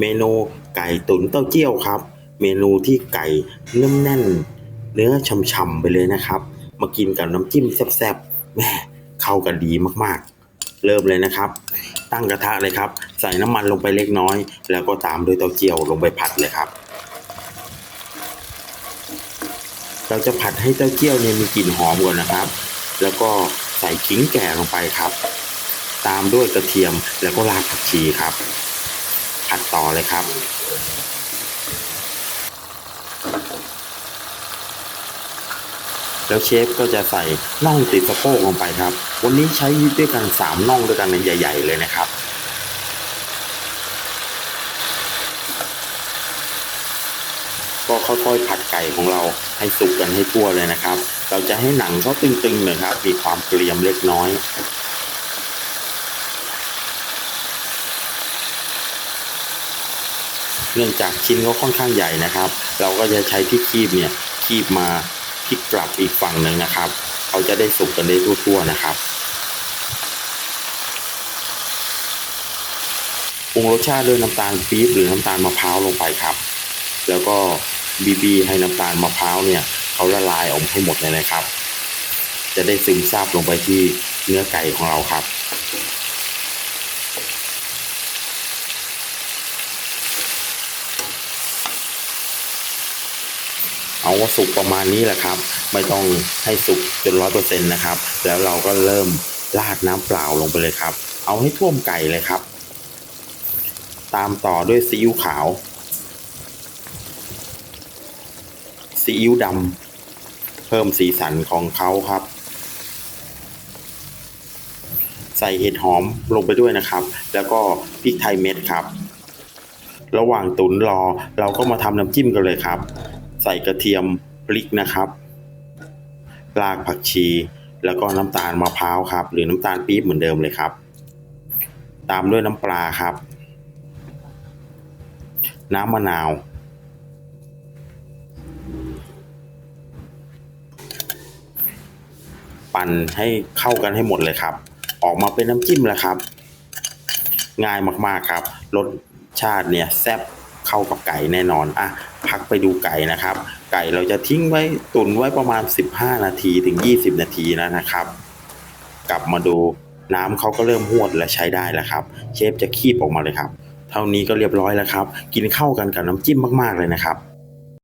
เมนูไก่ตุ๋นเต้าเจี้ยวครับ เมนูที่ไก่เนื้อแน่น เนื้อช่ำๆไปเลยนะครับ มากินกับน้ำจิ้มแซ่บๆแม่เข้ากันดีมากๆ เริ่มเลยนะครับ ตั้งกระทะเลยครับ ใส่น้ำมันลงไปเล็กน้อย แล้วก็ตามด้วยเต้าเจี้ยวลงไปผัดเลยครับ เราจะผัดให้เต้าเจี้ยวเนี่ยมีกลิ่นหอมก่อนนะครับ แล้วก็ใส่ขิงแก่ลงไปครับ ตามด้วยกระเทียมแล้วก็รากผักชีครับ ผัดต่อเลยครับ แล้วเชฟก็จะใส่น่องติดสะโพกลงไปครับ วันนี้ใช้ด้วยกันสามน่องด้วยกันใหญ่ ๆ เลยนะครับก็ค่อยๆผัดไก่ของเราให้สุกกันให้ทั่วเลยนะครับ เราจะให้หนังเขาตึงๆหน่อยครับ มีความเกรียมเล็กน้อย เนื่องจากชิ้นเขาค่อนข้างใหญ่นะครับ เราก็จะใช้ที่คีบเนี่ยคีบมาพลิกกลับอีกฝั่งหนึ่งนะครับเขาจะได้สุกกันได้ทั่วๆนะครับปรุงรสชาติด้วยน้ำตาลปี๊บหรือน้ำตาลมะพร้าวลงไปครับ แล้วก็บีบีให้น้ำตาลมะพร้าวเนี่ยเขาละลายออกให้หมดเลยนะครับ จะได้ซึมซาบลงไปที่เนื้อไก่ของเราครับ เอาว่าสุกประมาณนี้แหละครับ ไม่ต้องให้สุกจนร้อยเปอร์เซ็นต์นะครับ แล้วเราก็เริ่มราดน้ำเปล่าลงไปเลยครับ เอาให้ท่วมไก่เลยครับ ตามต่อด้วยซีอิ๊วขาวซีอิ๊วดำเพิ่มสีสันของเขาครับ ใส่เห็ดหอมลงไปด้วยนะครับ แล้วก็พริกไทยเม็ดครับ ระหว่างตุ๋นรอเราก็มาทำน้ำจิ้มกันเลยครับ ใส่กระเทียมพริกนะครับรากผักชี แล้วก็น้ำตาลมะพร้าวครับ หรือน้ำตาลปี๊บเหมือนเดิมเลยครับ ตามด้วยน้ำปลาครับ น้ำมะนาว ปั่นให้เข้ากันให้หมดเลยครับ ออกมาเป็นน้ำจิ้มแล้วครับ ง่ายมากๆครับรสชาติเนี่ยแซ่บเข้ากับไก่แน่นอนอะ พักไปดูไก่นะครับ ไก่เราจะทิ้งไว้ตุนไว้ประมาณ 15 นาทีถึง 20 นาทีแล้วนะครับ กลับมาดูน้ำเขาก็เริ่มหวดและใช้ได้แล้วครับ เชฟจะคีบออกมาเลยครับ เท่านี้ก็เรียบร้อยแล้วครับ กินเข้ากันกับน้ำจิ้มมากๆเลยนะครับ